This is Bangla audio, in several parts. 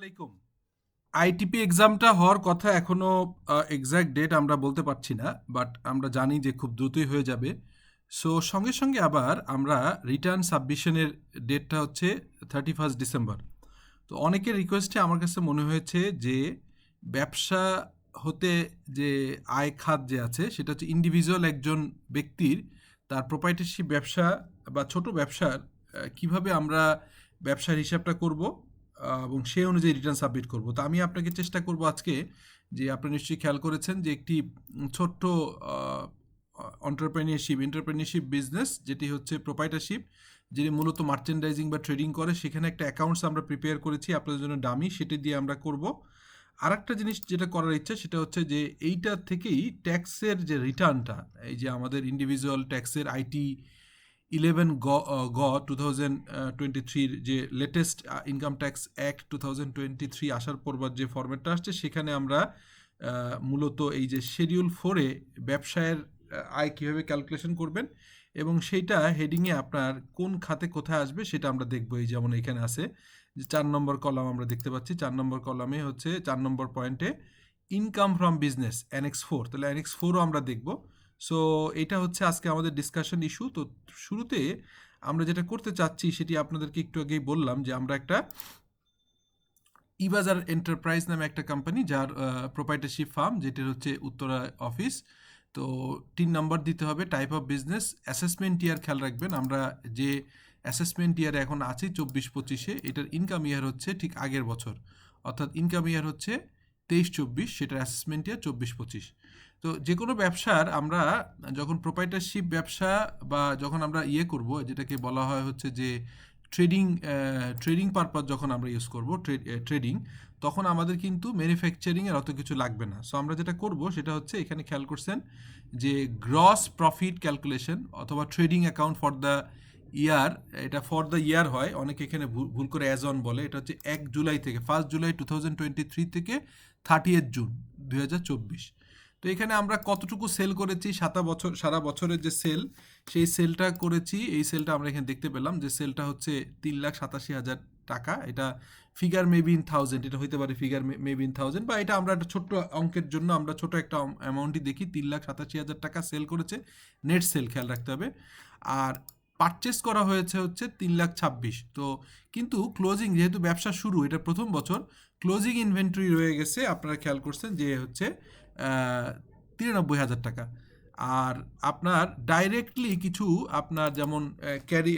আলাইকুম। আইটিপি এক্সামটা হওয়ার কথা এখনও এক্সাক্ট ডেট আমরা বলতে পারছি না বাট আমরা জানি যে খুব দ্রুতই হয়ে যাবে। সো সঙ্গে সঙ্গে আবার আমরা রিটার্ন সাবমিশনের ডেটটা হচ্ছে থার্টি ফার্স্ট ডিসেম্বর তো অনেকের রিকোয়েস্টে আমার কাছে মনে হয়েছে যে, ব্যবসা হতে যে আয় খাত যে আছে, সেটা হচ্ছে ইন্ডিভিজুয়াল একজন ব্যক্তির, তার প্রোপাইটারশিপ ব্যবসা বা ছোট ব্যবসার কীভাবে আমরা ব্যবসার হিসাবটা করব এবং সেই অনুযায়ী রিটার্ন সাবমিট করব। তো আমি আপনাকে চেষ্টা করব আজকে যে আপনি নিশ্চয়ই খেয়াল করেছেন যে একটি ছোট্ট অন্টারপ্রেনিয়ারশিপ এন্টারপ্রেনিয়ারশিপ বিজনেস যেটি হচ্ছে প্রোপাইটারশিপ যেটি মূলত মার্চেন্ডাইজিং বা ট্রেডিং করে, সেখানে একটা অ্যাকাউন্টস আমরা প্রিপেয়ার করেছি আপনাদের জন্য ডামি সেটি দিয়ে আমরা করব। আর একটা জিনিস যেটা করার ইচ্ছা, সেটা হচ্ছে যে এইটা থেকেই ট্যাক্সের যে রিটার্নটা এই যে আমাদের ইন্ডিভিজুয়াল ট্যাক্সের আইটি ইলেভেন গ গ টু থাউজেন্ড টোয়েন্টি থ্রির যে latest income tax act two thousand twenty three আসার পরবার যে ফরম্যাটটা আসছে, সেখানে আমরা মূলত এই যে শিডিউল ফোরে ব্যবসায়ের আয় কীভাবে ক্যালকুলেশন করবেন এবং সেইটা হেডিংয়ে আপনার কোন খাতে কোথায় আসবে সেটা আমরা দেখব। এই যেমন এখানে আছে, যে চার নম্বর কলাম আমরা দেখতে পাচ্ছি, চার নম্বর কলামে হচ্ছে, চার নম্বর পয়েন্টে income from business annex four তাহলে অ্যানেক্স ফোরও আমরা দেখব। সো এটা হচ্ছে আজকে আমাদের ডিসকাশন ইস্যু তো শুরুতে আমরা যেটা করতে চাচ্ছি সেটি আপনাদেরকে একটু আগেই বললাম যে আমরা একটা ইবাজার এন্টারপ্রাইজ নামে একটা কোম্পানি যার প্রোপাইটারশিপ ফার্ম যেটির হচ্ছে উত্তরা অফিস তো তিন নম্বর দিতে হবে type of business assessment year খেয়াল রাখবেন। আমরা যে অ্যাসেসমেন্ট ইয়ারে এখন আছি চব্বিশ পঁচিশে, এটার ইনকাম ইয়ার হচ্ছে ঠিক আগের বছর। অর্থাৎ ইনকাম ইয়ার হচ্ছে তেইশ, চব্বিশ, সেটার অ্যাসেসমেন্ট ইয়ার চব্বিশ, পঁচিশ। তো যে কোনো ব্যবসার আমরা যখন প্রোপাইটারশিপ ব্যবসা বা যখন আমরা ইয়ে করব, যেটাকে বলা হয় হচ্ছে যে ট্রেডিং ট্রেডিং পারপাস যখন আমরা ইউজ করব ট্রেডিং তখন আমাদের কিন্তু ম্যানুফ্যাকচারিংয়ের অত কিছু লাগবে না। সো আমরা যেটা করব, সেটা হচ্ছে এখানে খেয়াল করছেন যে গ্রস প্রফিট ক্যালকুলেশন অথবা trading account for the year, এটা ফর দ্য ইয়ার হয়, অনেকে এখানে ভুল- করে অ্যাজ অন বলে, এটা হচ্ছে এক জুলাই থেকে first July two thousand twenty three থেকে থার্টি জুন দুই হাজার চব্বিশ। তো এখানে আমরা কতটুকু সেল করেছি, সাতা বছর, সারা বছরের যে সেল সেই সেলটা করেছি, এই সেলটা আমরা এখানে দেখতে পেলাম যে সেলটা হচ্ছে তিন লাখ সাতাশি হাজার টাকা, এটা ফিগার মেবি ইন থাউজেন্ড এটা হইতে পারে ফিগার মেবি ইন থাউজেন্ড বা এটা আমরা একটা ছোট্ট অঙ্কের জন্য আমরা ছোট একটা অ্যামাউন্টই দেখি, তিন লাখ সাতাশি হাজার টাকা সেল করেছে নেট সেল খেয়াল রাখতে হবে। আর পারচেস করা হয়েছে হচ্ছে তিন লাখ ছাব্বিশ। তো কিন্তু ক্লোজিং যেহেতু ব্যবসা শুরু, এটা প্রথম বছর ক্লোজিং ইনভেন্টরি রয়ে গেছে, আপনারা খেয়াল করছেন যে হচ্ছে তিরানব্বই হাজার টাকা। আর আপনার ডাইরেক্টলি কিছু আপনার যেমন ক্যারি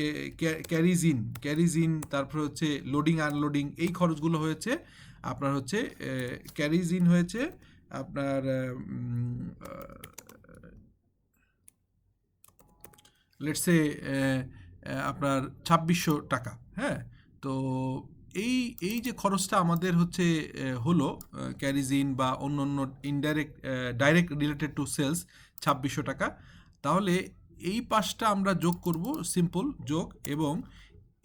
ক্যারিজিন ক্যারিজিন তারপর হচ্ছে লোডিং আনলোডিং এই খরচগুলো হয়েছে। আপনার হচ্ছে ক্যারিজিন হয়েছে, আপনার লেটসে আপনার ছাব্বিশশো টাকা হ্যাঁ? তো এই এই যে খরচটা আমাদের হচ্ছে হলো ক্যারিজিন বা অন্য অন্য indirect direct related to sales ছাব্বিশশো টাকা। তাহলে এই পাশটা আমরা যোগ করব সিম্পল যোগ, এবং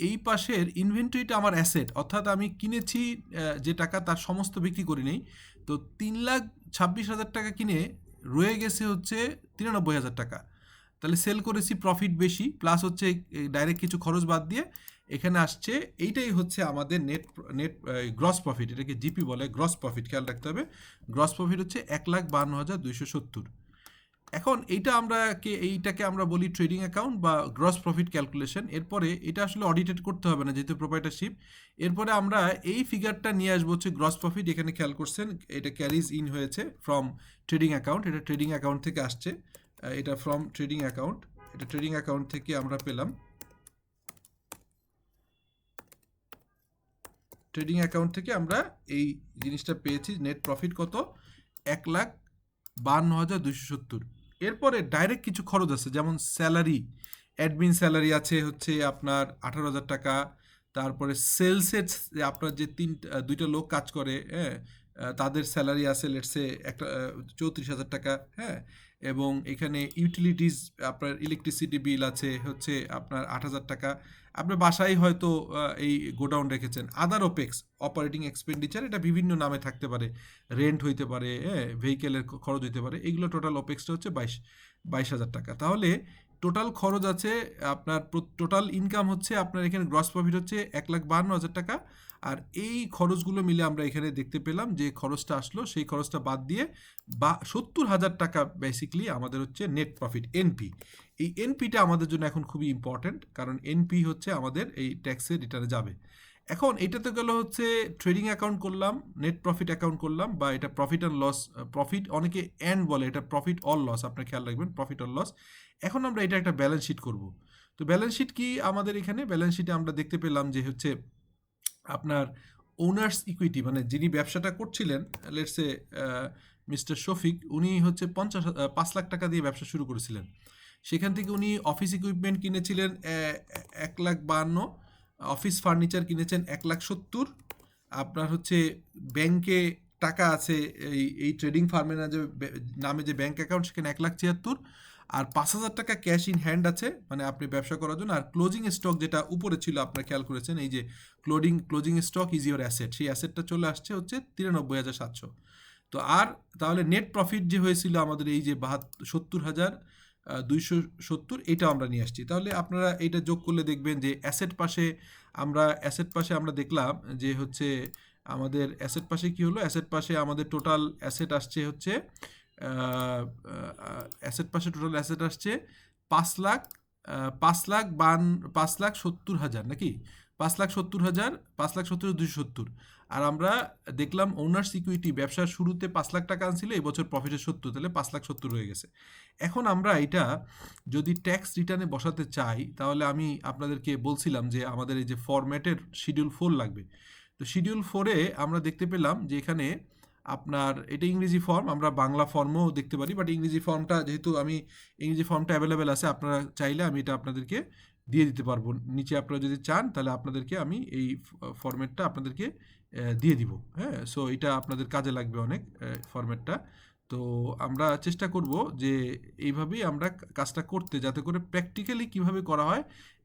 এই পাশের ইনভেন্টরিটা আমার অ্যাসেট অর্থাৎ আমি কিনেছি যে টাকা তার সমস্ত বিক্রি করি নেই। তো তিন লাখ ছাব্বিশ হাজার টাকা কিনে রয়ে গেছে হচ্ছে তিরানব্বই হাজার টাকা। তাহলে সেল করেছি প্রফিট বেশি প্লাস হচ্ছে ডাইরেক্ট কিছু খরচ বাদ দিয়ে এখানে আসছে, এইটাই হচ্ছে আমাদের নেট নেট গ্রস প্রফিট এটাকে জিপি বলে গ্রস প্রফিট খেয়াল রাখতে হবে। গ্রস প্রফিট হচ্ছে এক লাখ বান্ন হাজার দুইশো সত্তর। এখন এইটা আমরা কে, এইটাকে আমরা বলি ট্রেডিং অ্যাকাউন্ট বা গ্রস প্রফিট ক্যালকুলেশন এরপরে এটা আসলে অডিটেড করতে হবে না, যেহেতু প্রোপাইটারশিপ এরপরে আমরা এই ফিগারটা নিয়ে আসব হচ্ছে গ্রস প্রফিট এখানে খেয়াল করছেন, এটা ক্যারিজ ইন হয়েছে ফ্রম ট্রেডিং অ্যাকাউন্ট এটা ট্রেডিং অ্যাকাউন্ট থেকে আসছে। এটা ফ্রম ট্রেডিং অ্যাকাউন্ট এটা ট্রেডিং অ্যাকাউন্ট থেকে আমরা পেলাম। ট্রেডিং অ্যাকাউন্ট থেকে আমরা এই জিনিসটা পেয়েছি নেট প্রফিট কত? এক লাখ বান্ন হাজার দুইশো সত্তর। এরপরে ডাইরেক্ট কিছু খরচ আছে, যেমন স্যালারি অ্যাডমিন স্যালারি আছে হচ্ছে আপনার আঠারো হাজার টাকা। তারপরে সেলসের আপনার যে তিন দুইটা লোক কাজ করে হ্যাঁ তাদের স্যালারি আছে লেটসে একটা চৌত্রিশ হাজার টাকা হ্যাঁ। এবং এখানে ইউটিলিটিস আপনার ইলেকট্রিসিটি বিল আছে, হচ্ছে আপনার আট হাজার টাকা। আপনার বাসায় হয়তো এই গোডাউন রেখেছেন। আদার ওপেক্স অপারেটিং এক্সপেন্ডিচার এটা বিভিন্ন নামে থাকতে পারে। রেন্ট হইতে পারে হ্যাঁ ভেহিকেলের খরচ হইতে পারে। এগুলো টোটাল ওপেক্সটা হচ্ছে বাইশ বাইশ হাজার টাকা। তাহলে টোটাল খরচ আছে, আপনার টোটাল ইনকাম হচ্ছে আপনার এখানে গ্রস প্রফিট হচ্ছে এক লাখ বাহান্ন হাজার টাকা। আর এই খরচগুলো মিলে আমরা এখানে দেখতে পেলাম যে খরচটা আসলো, সেই খরচটা বাদ দিয়ে বা, সত্তর হাজার টাকা বেসিকলি আমাদের হচ্ছে নেট প্রফিট এনপি এই এনপিটা আমাদের জন্য এখন খুবই ইম্পর্ট্যান্ট কারণ এনপি হচ্ছে আমাদের এই ট্যাক্সের রিটার্নে যাবে। এখন এটা তো গেল হচ্ছে ট্রেডিং অ্যাকাউন্ট করলাম নেট প্রফিট অ্যাকাউন্ট করলাম বা এটা প্রফিট অ্যান্ড লস প্রফিট অনেকে অ্যান্ড বলে, এটা প্রফিট অল লস আপনার খেয়াল রাখবেন প্রফিট অল লস এখন আমরা এটা একটা ব্যালেন্স শিট করব। তো ব্যালেন্স শিট কি আমাদের এখানে? ব্যালেন্স শিটে আমরা দেখতে পেলাম যে হচ্ছে আপনার ওনার্স ইকুইটি মানে যিনি ব্যবসাটা করছিলেন লেটসে মিস্টার শফিক, উনি হচ্ছে পঞ্চাশ পাঁচ লাখ টাকা দিয়ে ব্যবসা শুরু করেছিলেন। সেখান থেকে উনি অফিস ইকুইপমেন্ট কিনেছিলেন এক লাখ বাহান্ন অফিস ফার্নিচার কিনেছেন, এক লাখ সত্তর। আপনার হচ্ছে ব্যাংকে টাকা আছে এই এই ট্রেডিং ফার্মের যে নামে যে ব্যাংক অ্যাকাউন্ট সেখানে এক লাখ ছিয়াত্তর, আর পাঁচ হাজার টাকা ক্যাশ ইন হ্যান্ড আছে মানে আপনি ব্যবসা করার জন্য, আর ক্লোজিং স্টক যেটা উপরে ছিল, আপনারা খেয়াল করেছেন, এই যে closing closing stock is your asset সেই অ্যাসেটটা চলে আসছে হচ্ছে তিরানব্বই হাজার সাতশো। তো আর তাহলে নেট প্রফিট যে হয়েছিল আমাদের এই যে বাহাত্তর, সত্তর হাজার দুইশো সত্তর এটা আমরা নিয়ে আসছি। তাহলে আপনারা এটা যোগ করলে দেখবেন যে অ্যাসেট পাশে আমরা অ্যাসেট পাশে আমরা দেখলাম যে হচ্ছে আমাদের অ্যাসেট পাশে কি হলো? অ্যাসেট পাশে আমাদের টোটাল অ্যাসেট আসছে হচ্ছে অ্যাসেট পাশে টোটাল অ্যাসেট আসছে পাঁচ লাখ পাঁচ লাখ বান, পাঁচ লাখ সত্তর হাজার নাকি? পাঁচ লাখ সত্তর হাজার, পাঁচ লাখ সত্তর দুশো সত্তর। আর আমরা দেখলাম ওনার্স ইকুইটি ব্যবসার শুরুতে পাঁচ লাখ টাকা আনছিল এবছর প্রফিটের সত্তর, তাহলে পাঁচ লাখ সত্তর হয়ে গেছে। এখন আমরা এটা যদি ট্যাক্স রিটার্নে বসাতে চাই, তাহলে আমি আপনাদেরকে বলছিলাম যে আমাদের এই যে ফরম্যাটের শিডিউল ফোর লাগবে। তো শিডিউল ফোরে আমরা দেখতে পেলাম যে এখানে আপনার এটা ইংরেজি ফর্ম আমরা বাংলা ফর্মও দেখতে পারি বাট ইংরেজি ফর্মটা যেহেতু আমি, ইংরেজি ফর্মটা অ্যাভেলেবেল আছে, আপনারা চাইলে আমি এটা আপনাদেরকে দিয়ে দিতে পারব। নিচে আপনারা যদি চান, তাহলে আপনাদেরকে আমি এই ফর্মেটটা আপনাদেরকে দিয়ে দিব হ্যাঁ? সো এটা আপনাদের কাজে লাগবে অনেক ফরম্যাটটা তো আমরা চেষ্টা করব যে এইভাবেই আমরা কাজটা করতে, যাতে করে প্র্যাকটিক্যালি কীভাবে করা হয়,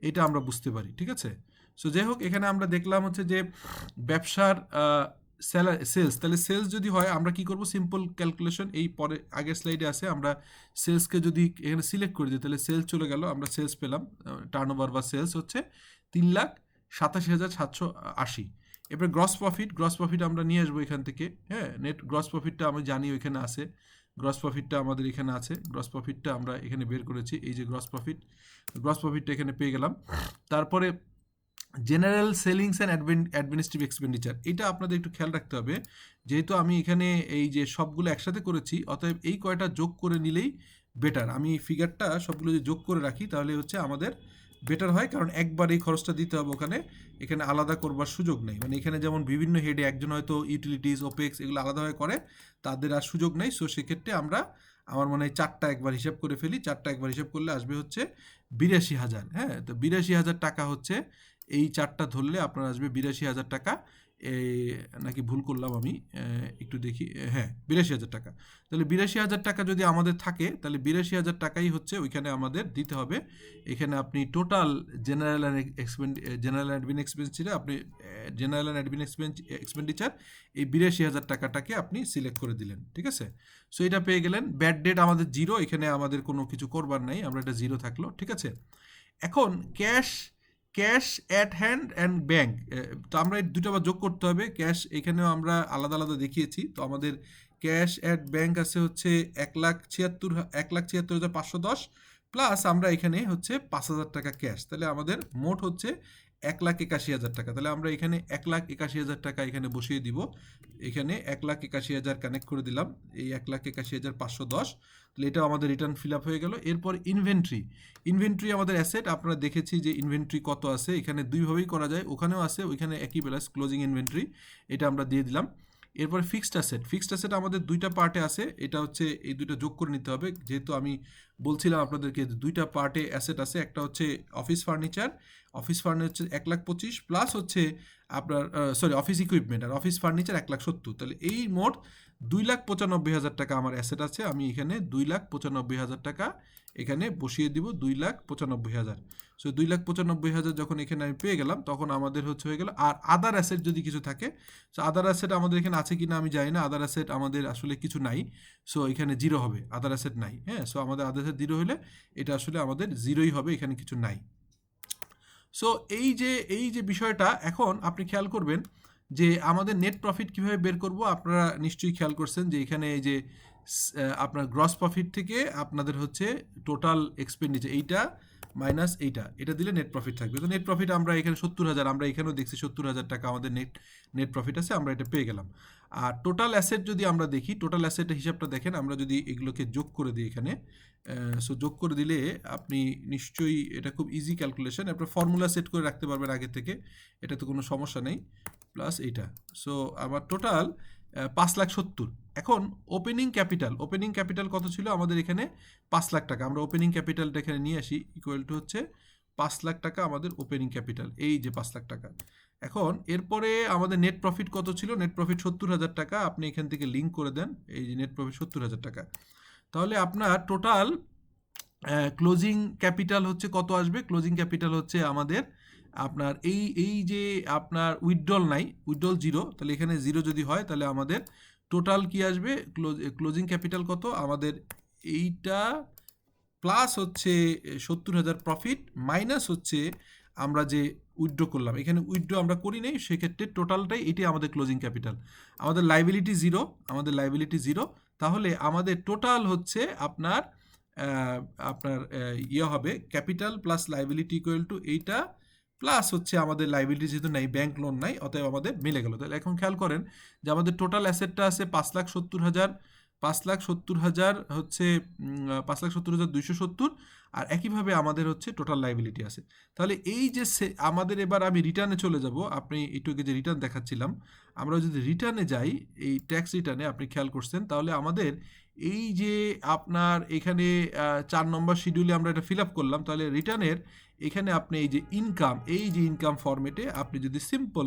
এটা আমরা বুঝতে পারি, ঠিক আছে? সো যাই হোক, এখানে আমরা দেখলাম হচ্ছে যে ব্যবসার সেলস তাহলে সেলস যদি হয়, আমরা কি করব? সিম্পল ক্যালকুলেশন এই পরে, আগের স্লাইডে আছে, আমরা সেলসকে যদি এখানে সিলেক্ট করে দিই তাহলে সেলস চলে গেল, আমরা সেলস পেলাম টার্ন ওভার বা সেলস হচ্ছে তিন লাখ সাতাশি হাজার সাতশো আশি। এবার গ্রস প্রফিট গ্রস প্রফিট আমরা নিয়ে আসব এখান থেকে হ্যাঁ? নেট গ্রস প্রফিটটা আমি জানি ওইখানে আছে। গ্রস প্রফিটটা আমাদের এখানে আছে। গ্রস প্রফিটটা আমরা এখানে বের করেছি, এই যে গ্রস প্রফিট গ্রস প্রফিটটা এখানে পেয়ে গেলাম। তারপরে general sellings and administrative expenditure এটা আপনাদের একটু খেয়াল রাখতে হবে। যেহেতু আমি এখানে এই যে সবগুলো একসাথে করেছি, অতএব এই কয়টা যোগ করে নিলেই বেটার আমি ফিগারটা সবগুলো যদি যোগ করে রাখি, তাহলে হচ্ছে আমাদের বেটার হয়, কারণ একবার এই খরচটা দিতে হবে ওখানে, এখানে আলাদা করবার সুযোগ নেই। মানে এখানে যেমন বিভিন্ন হেডে একজন হয়তো ইউটিলিটিস ওপেক্স এগুলো আলাদাভাবে করে, তাদের আর সুযোগ নেই। সো সেক্ষেত্রে আমরা, আমার মনে হয় চারটা একবার হিসাব করে ফেলি। চারটা একবার হিসাব করলে আসবে হচ্ছে বিরাশি হাজার হ্যাঁ? তো বিরাশি হাজার টাকা হচ্ছে, এই চারটা ধরলে আপনার আসবে বিরাশি হাজার টাকা। নাকি ভুল করলাম আমি? একটু দেখি। হ্যাঁ বিরাশি হাজার টাকা। তাহলে বিরাশি হাজার টাকা যদি আমাদের থাকে, তাহলে বিরাশি হাজার টাকাই হচ্ছে ওইখানে আমাদের দিতে হবে। এখানে আপনি total general and expend general admin এক্সপেন্সিচারে আপনি জেনারেল অ্যান্ড অ্যাডমিন এক্সপেন্ডিচার এই বিরাশি হাজার টাকাটাকে আপনি সিলেক্ট করে দিলেন, ঠিক আছে? সো এটা পেয়ে গেলেন। ব্যাড ডেট আমাদের জিরো এখানে আমাদের কোনো কিছু করবার নাই, আমরা এটা জিরো থাকল, ঠিক আছে? এখন cash cash at hand and bank. তো আমরা এই দুটো আবার যোগ করতে হবে। ক্যাশ এখানেও আমরা আলাদা আলাদা দেখিয়েছি। তো আমাদের ক্যাশ অ্যাট ব্যাংক আছে হচ্ছে এক লাখ ছিয়াত্তর এক লাখ ছিয়াত্তর হাজার পাঁচশো দশ, প্লাস আমরা এখানে হচ্ছে পাঁচ হাজার টাকা ক্যাশ। তাহলে আমাদের মোট হচ্ছে এক লাখ একাশি হাজার টাকা। তাহলে আমরা এখানে এক লাখ একাশি হাজার টাকা এখানে বসিয়ে দিব। এখানে এক লাখ একাশি হাজার কানেক্ট করে দিলাম। এই এক লাখ একাশি হাজার পাঁচশো দশ। তাহলে এটাও আমাদের রিটার্ন ফিল আপ হয়ে গেল। এরপর ইনভেন্ট্রি ইনভেন্ট্রি আমাদের অ্যাসেট আপনারা দেখেছি যে ইনভেন্ট্রি কত আছে। এখানে দুইভাবেই করা যায়। ওখানেও আছে, ওইখানে একই ব্যালেন্স ক্লোজিং ইনভেন্ট্রি এটা আমরা দিয়ে দিলাম। এরপর ফিক্সড অ্যাসেট ফিক্সড অ্যাসেট আমাদের দুইটা পার্টে আছে। এটা হচ্ছে এই দুইটা যোগ করে নিতে হবে। যেহেতু আমি বলছিলাম আপনাদেরকে দুইটা পার্টে অ্যাসেট আছে, একটা হচ্ছে অফিস ফার্নিচার অফিস ফার্নিচার এক লাখ পঁচিশ প্লাস হচ্ছে আপনার সরি অফিস ইকুইপমেন্ট আর অফিস ফার্নিচার এক লাখ সত্তর। তাহলে এই মোট দুই লাখ পঁচানব্বই হাজার টাকা আমার অ্যাসেট আছে, আমি এখানে দুই লাখ পঁচানব্বই হাজার টাকা এখানে বসিয়ে দিব দুই লাখ পঁচানব্বই হাজার। সো দুই লাখ পঁচানব্বই হাজার যখন এখানে আমি পেয়ে গেলাম, তখন আমাদের হচ্ছে হয়ে গেল, আর আদার অ্যাসেট যদি কিছু থাকে সো আদার অ্যাসেট আমাদের এখানে আছে কি না আমি জানি না আদার অ্যাসেট আমাদের আসলে কিছু নাই সো এখানে জিরো হবে আদার অ্যাসেট নাই হ্যাঁ? সো আমাদের আদার অ্যাসেট জিরো হলে এটা আসলে আমাদের জিরোই হবে, এখানে কিছু নাই। সো এই যে এই যে বিষয়টা, এখন আপনি খেয়াল করবেন যে আমাদের নেট প্রফিট কীভাবে বের করব, আপনারা নিশ্চয়ই খেয়াল করছেন যে এখানে এই যে আপনার গ্রস প্রফিট থেকে আপনাদের হচ্ছে টোটাল এক্সপেন্ডিচার এইটা মাইনাস এইটা, এটা দিলে নেট প্রফিট থাকবে। তো নেট প্রফিট আমরা এখানে সত্তর হাজার, আমরা এখানেও দেখছি সত্তর হাজার টাকা আমাদের নেট নেট প্রফিট আছে, আমরা এটা পেয়ে গেলাম। আর টোটাল অ্যাসেট যদি আমরা দেখি টোটাল অ্যাসেটের হিসাবটা দেখেন, আমরা যদি এগুলোকে যোগ করে দিই এখানে সো যোগ করে দিলে আপনি নিশ্চয়ই এটা খুব ইজি ক্যালকুলেশন আপনার ফর্মুলা সেট করে রাখতে পারবেন আগে থেকে এটা তো কোনো সমস্যা নেই প্লাস এইটা। সো আমার টোটাল পাঁচ লাখ সত্তর। এখন ওপেনিং ক্যাপিটাল ওপেনিং ক্যাপিটাল কত ছিল? আমাদের এখানে পাঁচ লাখ টাকা। আমরা ওপেনিং ক্যাপিটালটা এখানে নিয়ে আসি ইকুয়াল টু হচ্ছে পাঁচ লাখ টাকা আমাদের ওপেনিং ক্যাপিটাল এই যে পাঁচ লাখ টাকা। এখন এরপরে আমাদের নেট প্রফিট কত ছিল? নেট প্রফিট সত্তর হাজার টাকা। আপনি এখান থেকে লিঙ্ক করে দেন। এই যে নেট প্রফিট সত্তর হাজার টাকা। তাহলে আপনার টোটাল ক্লোজিং ক্যাপিটাল হচ্ছে কত আসবে? ক্লোজিং ক্যাপিটাল হচ্ছে আমাদের আপনার এই এই যে আপনার উইথড্রল নাই উইথড্রল জিরো তাহলে এখানে জিরো যদি হয়, তাহলে আমাদের টোটাল কি আসবে? ক্লোজিং ক্যাপিটাল কত? আমাদের এইটা প্লাস হচ্ছে সত্তর হাজার প্রফিট মাইনাস হচ্ছে আমরা যে উইথড্র করলাম, এখানে উইথড্র আমরা করি নাই, সেক্ষেত্রে টোটালটাই এটি আমাদের ক্লোজিং ক্যাপিটাল আমাদের লাইবিলিটি জিরো আমাদের লাইবিলিটি জিরো তাহলে আমাদের টোটাল হচ্ছে আপনার আপনার ইয়ে হবে capital plus liability equal to এইটা প্লাস হচ্ছে আমাদের লাইবিলিটি যেহেতু নাই ব্যাংক লোন নাই, অতএব আমাদের মিলে গেল। তাহলে এখন খেয়াল করেন যে আমাদের টোটাল অ্যাসেটটা আছে পাঁচ লাখ সত্তর হাজার পাঁচ লাখ সত্তর হাজার হচ্ছে পাঁচ লাখ সত্তর হাজার দুইশো সত্তর, আর একইভাবে আমাদের হচ্ছে টোটাল লাইবিলিটি আছে। তাহলে এই যে আমাদের এবার আমি রিটার্নে চলে যাব। আপনি একটু যে রিটার্ন দেখাচ্ছিলাম, আমরা যদি রিটার্নে যাই, এই ট্যাক্স রিটার্নে আপনি খেয়াল করছেন, তাহলে আমাদের এই যে আপনার এখানে চার নম্বর শিডিউলে আমরা এটা ফিল আপ করলাম, তাহলে রিটার্নের এখানে আপনি এই যে ইনকাম এই যে ইনকাম ফরম্যাটে আপনি যদি সিম্পল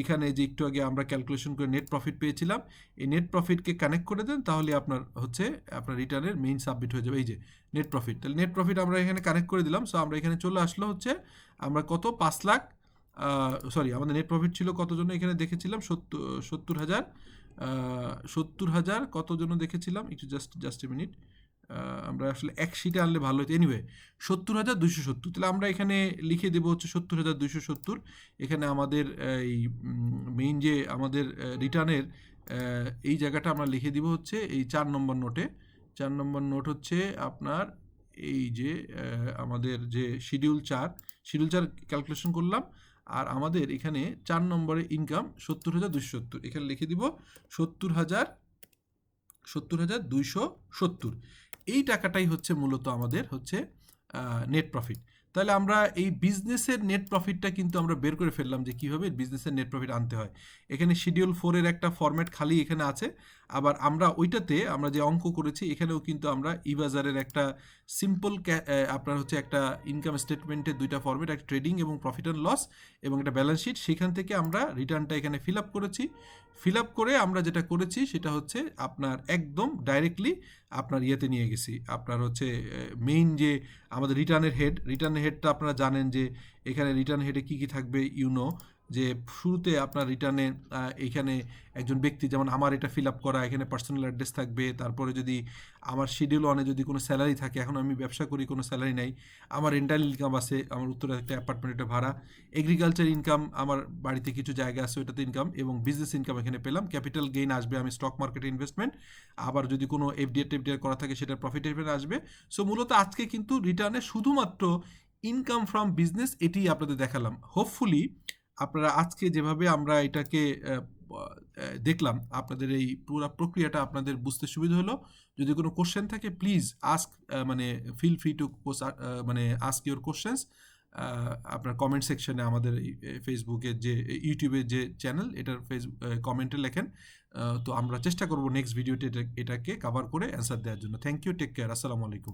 এখানে যে একটু আগে আমরা ক্যালকুলেশন করে নেট প্রফিট পেয়েছিলাম, এই নেট প্রফিটকে কানেক্ট করে দেন, তাহলে আপনার হচ্ছে আপনার রিটার্নের মেইন সাবমিট হয়ে যাবে। এই যে নেট প্রফিট তাহলে নেট প্রফিট আমরা এখানে কানেক্ট করে দিলাম। সো আমরা এখানে চলে আসলো হচ্ছে, আমরা কত? পাঁচ লাখ সরি আমাদের নেট প্রফিট ছিল কত জন্য এখানে দেখেছিলাম? সত্তর সত্তর হাজার সত্তর হাজার কত জন্য দেখেছিলাম? একটু জাস্ট জাস্ট এ মিনিট আমরা আসলে এক শিটে আনলে ভালো হতো। এনিওয়ে সত্তর হাজার দুইশো সত্তর। তাহলে আমরা এখানে লিখে দেবো হচ্ছে সত্তর হাজার দুইশো সত্তর। এখানে আমাদের এই মেইন যে আমাদের রিটার্নের এই জায়গাটা আমরা লিখে দিব হচ্ছে এই চার নম্বর নোটে চার নম্বর নোট হচ্ছে আপনার এই যে আমাদের যে শিডিউল চার শিডিউল চার ক্যালকুলেশন করলাম। আর আমাদের এখানে চার নম্বরে ইনকাম সত্তর হাজার দুইশো সত্তর। এখানে লিখে দিব সত্তর হাজার সত্তর হাজার দুইশো সত্তর। এই টাকাটাই হচ্ছে মূলত আমাদের হচ্ছে নেট প্রফিট তাহলে আমরা এই বিজনেসের নেট প্রফিটটা কিন্তু আমরা বের করে ফেললাম যে কীভাবে বিজনেসের নেট প্রফিট আনতে হয়। এখানে শিডিউল ফোরের একটা ফরম্যাট খালি এখানে আছে। আবার আমরা ওইটাতে আমরা যে অঙ্ক করেছি, এখানেও কিন্তু আমরা ইবাজারের একটা সিম্পল আপনার হচ্ছে একটা ইনকাম স্টেটমেন্টের দুইটা ফরম্যাট একটা ট্রেডিং এবং প্রফিট অ্যান্ড লস এবং একটা ব্যালেন্স শিট সেখান থেকে আমরা রিটার্নটা এখানে ফিল আপ করেছি। ফিল আপ করে আমরা যেটা করেছি, সেটা হচ্ছে আপনার একদম ডাইরেক্টলি আপনার ইয়েতে নিয়ে গেছি। আপনার হচ্ছে মেইন যে আমাদের রিটার্নের হেড রিটার্নের হেডটা আপনারা জানেন যে এখানে রিটার্ন হেডে কী কী থাকবে ইউনো যে শুরুতে আপনার রিটার্নে এখানে একজন ব্যক্তি, যেমন আমার এটা ফিল আপ করা, এখানে পার্সোনাল অ্যাড্রেস থাকবে, তারপরে যদি আমার শিডিউল অনে যদি কোনো স্যালারি থাকে, এখন আমি ব্যবসা করি, কোনো স্যালারি নাই, আমার রেন্টাল ইনকাম আছে, আমার উত্তরে একটা অ্যাপার্টমেন্টের ভাড়া এগ্রিকালচার ইনকাম আমার বাড়িতে কিছু জায়গা আছে ওইটাতে ইনকাম এবং বিজনেস ইনকাম এখানে পেলাম ক্যাপিটাল গেইন আসবে, আমি স্টক মার্কেটে ইনভেস্টমেন্ট আবার যদি কোনো এফডিআর টেফডিআর করা থাকে, সেটার প্রফিট আসবে সো মূলত আজকে কিন্তু রিটার্নে শুধুমাত্র ইনকাম ফ্রম বিজনেস এটি আপনাদের দেখালাম হোপফুলি আপনারা আজকে যেভাবে আমরা এটাকে দেখলাম, আপনাদের এই পুরো প্রক্রিয়াটা আপনাদের বুঝতে সুবিধা হলো। যদি কোনো কোশ্চেন থাকে প্লিজ আস্ক মানে ফিল ফ্রি টু মানে আস্ক ইউর কোশ্চেন্স আপনার কমেন্ট সেকশনে আমাদের এই ফেসবুকের যে ইউটিউবের যে চ্যানেল এটার ফেসবুক কমেন্টে লেখেন। তো আমরা চেষ্টা করব নেক্সট ভিডিওতে এটাকে কাভার করে অ্যান্সার দেওয়ার জন্য। থ্যাংক ইউ টেক কেয়ার আসসালামু আলাইকুম।